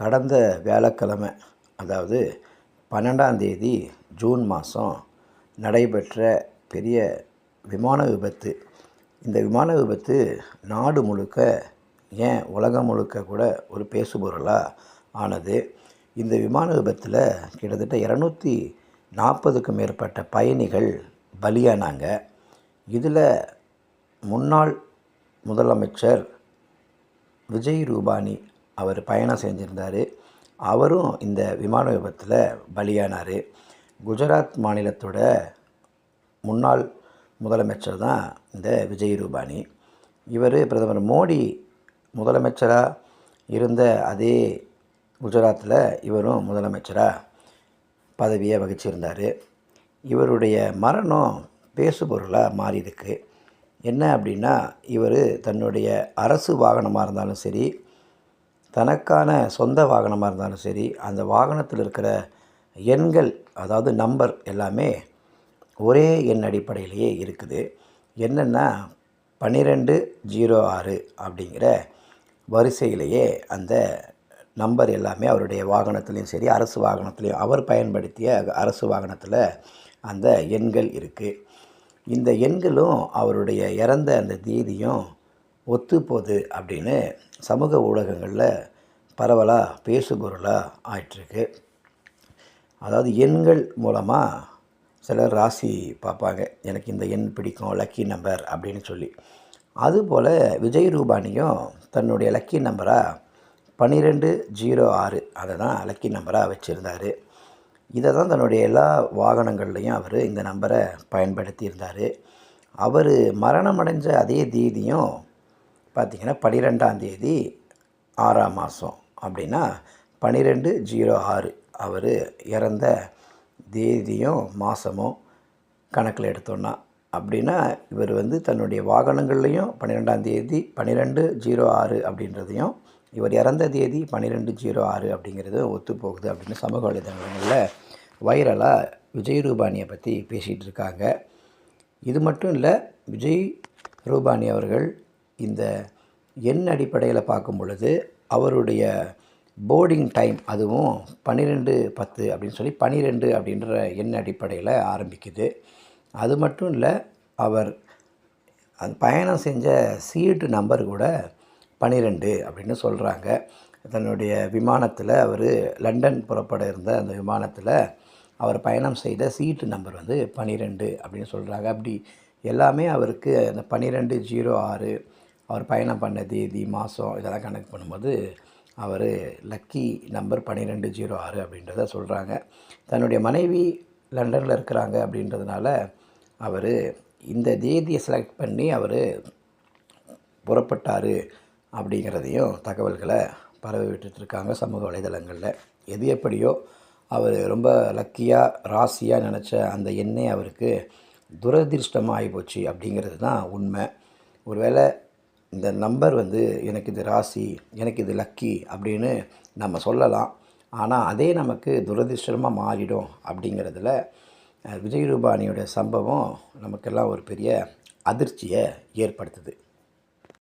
கடந்த வியாழக்கிழமை அதாவது பன்னெண்டாம் தேதி ஜூன் மாதம் நடைபெற்ற பெரிய விமான விபத்து. இந்த விமான விபத்து நாடு முழுக்க ஏன் உலகம் முழுக்க கூட ஒரு பேசுபொருளாக ஆனது இந்த விமான விபத்தில் கிட்டத்தட்ட இரநூத்தி நாற்பதுக்கும் மேற்பட்ட பயணிகள் பலியானாங்க. இதில் முன்னாள் முதலமைச்சர் விஜய் ரூபானி அவர் பயணம் செஞ்சுருந்தார். அவரும் இந்த விமான விபத்தில் பலியானார். குஜராத் மாநிலத்தோட முன்னாள் முதலமைச்சர் தான் இந்த விஜய் ரூபானி. இவர் பிரதமர் மோடி முதலமைச்சராக இருந்த அதே குஜராத்தில் இவரும் முதலமைச்சராக பதவியை வகிச்சிருந்தார். இவருடைய மரணம் பேசுபொருளாக மாறியிருக்கு. என்ன அப்படின்னா இவர் தன்னுடைய அரசு வாகனமாக இருந்தாலும் சரி தனக்கான சொந்த வாகனமாக இருந்தாலும் சரி அந்த வாகனத்தில் இருக்கிற எண்கள் அதாவது நம்பர் எல்லாமே ஒரே எண் அடிப்படையிலேயே இருக்குது. என்னென்னா பன்னிரெண்டு ஜீரோ ஆறு அப்படிங்கிற வரிசையிலேயே அந்த நம்பர் எல்லாமே அவருடைய வாகனத்துலேயும் சரி அரசு வாகனத்துலேயும் அவர் பயன்படுத்திய அரசு வாகனத்தில் அந்த எண்கள் இருக்குது இந்த எண்களும் அவருடைய இறந்த அந்த தீதியும் ஒத்துப்போகுது அப்படின்னு சமூக ஊடகங்களில் பரவலாக பேசுபொருளாக ஆயிட்டுருக்கு. அதாவது எண்கள் மூலமாக சிலர் ராசி பார்ப்பாங்க. எனக்கு இந்த எண் பிடிக்கும் லக்கி நம்பர் அப்படின்னு சொல்லி. அதுபோல் விஜய் ரூபானியும் தன்னுடைய லக்கி நம்பராக பன்னிரெண்டு ஜீரோ ஆறு அதை தான் லக்கி நம்பராக வச்சுருந்தார். இதை தான் தன்னுடைய எல்லா வாகனங்கள்லேயும் அவர் இந்த நம்பரை பயன்படுத்தியிருந்தார். அவர் மரணமடைஞ்ச அதே தேதியும் பார்த்திங்கன்னா பன்னிரெண்டாம் தேதி ஆறாம் மாதம் அப்படின்னா பன்னிரெண்டு ஜீரோ ஆறு அவர் இறந்த தேதியும் மாதமும் கணக்கில் எடுத்தோன்னா அப்படின்னா இவர் வந்து தன்னுடைய வாகனங்கள்லேயும் பன்னிரெண்டாம் தேதி பன்னிரெண்டு ஜீரோ ஆறு அப்படின்றதையும் இவர் இறந்த தேதி பன்னிரெண்டு ஜீரோ ஆறு அப்படிங்கிறது ஒத்து போகுது அப்படின்னு சமூக வலைதளங்களில் வைரலாக விஜய் ரூபானியை பற்றி பேசிகிட்டு இருக்காங்க. இது மட்டும் இல்லை விஜய் ரூபானி அவர்கள் இந்த எண் அடிப்படையில் பார்க்கும் பொழுது அவருடைய போர்டிங் டைம் அதுவும் பன்னிரெண்டு பத்து அப்படின்னு சொல்லி பன்னிரெண்டு அப்படின்ற எண் அடிப்படையில் ஆரம்பிக்குது. அது மட்டும் இல்லை அவர் அந்த பயணம் செஞ்ச சீட்டு நம்பர் கூட பன்னிரெண்டு அப்படின்னு சொல்கிறாங்க தன்னுடைய விமானத்தில் அவர் லண்டன் புறப்பட இருந்த அந்த விமானத்தில் அவர் பயணம் செய்த சீட்டு நம்பர் வந்து பன்னிரெண்டு அப்படின்னு சொல்கிறாங்க அப்படி எல்லாமே அவருக்கு அந்த பன்னிரெண்டு ஜீரோ ஆறு அவர் பயணம் பண்ண தேதி மாதம் இதெல்லாம் கணக்கு பண்ணும்போது அவர் லக்கி நம்பர் பன்னிரெண்டு ஜீரோ ஆறு அப்படின்றத சொல்கிறாங்க தன்னுடைய மனைவி லண்டனில் இருக்கிறாங்க அப்படின்றதுனால அவர் இந்த தேதியை செலக்ட் பண்ணி அவர் புறப்பட்டார் அப்படிங்கிறதையும் தகவல்களை பரவி விட்டுட்ருக்காங்க சமூக வலைதளங்களில். எது எப்படியோ அவர் ரொம்ப லக்கியாக ராசியாக நினச்ச அந்த எண்ணெய் அவருக்கு துரதிர்ஷ்டமாக ஆகிப்போச்சு அப்படிங்கிறது தான் உண்மை. ஒருவேளை இந்த நம்பர் வந்து எனக்கு இது ராசி எனக்கு இது லக்கி அப்படின்னு நம்ம சொல்லலாம். ஆனால் அதே நமக்கு துரதிர்ஷ்டமாக மாறிடும் அப்படிங்கிறதுல விஜய் ரூபானியோட சம்பவம் நமக்கெல்லாம் ஒரு பெரிய அதிர்ச்சியை ஏற்படுத்துது.